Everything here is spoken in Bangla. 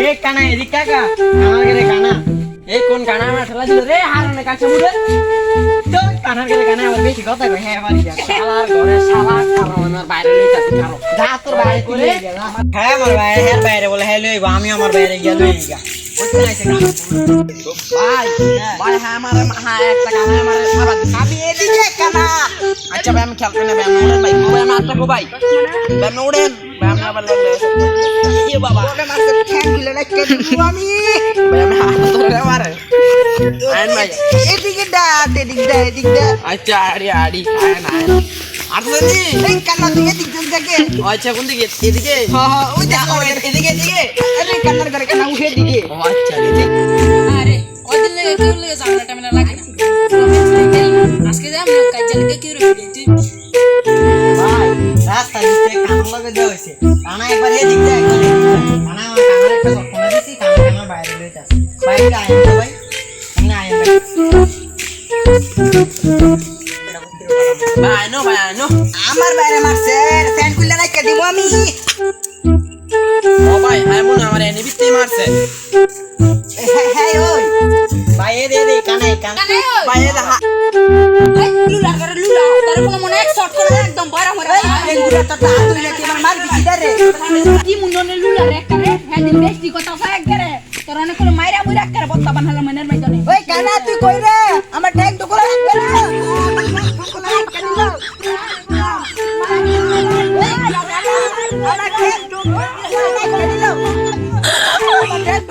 এ কানা, এদিক কাকা কানার গেলে কানা। এই কোন কানা আমার ঠেলা দিল রে? হারানে কাছে মুড়ে। তো কানার গেলে কানা, আবার বেশি কথা কই হ্যাঁ বাড়ি যা। শালার ঘরে শালা খালো আমার বাইরে লইতে আসি খালো যা তোর বাইরে হ্যাঁ হ্যাঁ হ্যাঁ আমি আমার বাইরে গিয়ে লই আচ্ছা ভাই আমি খেয়াল করি না ভাই আমি ভাই আমি আটটা গো ভাই। আমি উড়েন ভাই আমি আবার লাগলে ইয়ে বাবা। ওরে মাসে ঠ্যাংগুলো রাখতে দিব আমি। ভাই আমি হাত ধরে মারে। আইন ভাই। এদিকে দা এদিকে দা এদিকে দা আচ্ছা আড়ি আড়ি আইন আইন আটলেনি এই কানা তুই এদিকে দেখে আচ্ছা কোন দিকে? এদিকে? হ্যাঁ হ্যাঁ ওই দেখো এদিকে এদিকে আরে কানার করে কানা উঠে দিকে ও আচ্ছা আরে কদিন লেগে কেউ লেগে জানলা লাগে আজকে যাম না কাজ রেখে তুই ভাই রাস্তা দিতে কানার লগে দেওয়া হয়েছে। কানা একবার এদিক দা একবার কানা আমার কানার একটা ঘটনা দিছি কানা কানার বাইরে লইতে আছে বাইরে আইন তো ভাই। এখানে আইন ভাই। আইনো ভাই আইনো আমার বাইরে মারছে ফ্যান খুলে রাখতে দিব আমি? ও ভাই হ্যাঁ মনে আমার এনে বিত্তি মারছে। হ্যাঁ হ্যাঁ ওই। ভাই এ দে দে কানা কানা। কানে ওই। ভাই এটা হা- লুলা করে লুলা তার মনে এক শট করে ডেঙ্গুর একটা হাত ধরে কি আমার মারবি কি রে? কি মুন্ডনে লুলা রে করে হ্যাঁ দিন বেশি কথা কয় করে তোর অনেক করে মাইরা মুইরা করে বত্তা বানালো মনের মাইজনে ওই কানা তুই কই রে? আমার ডেং তো করে রাখবে না। আমার ডেং তো করে দিল আমার ডেং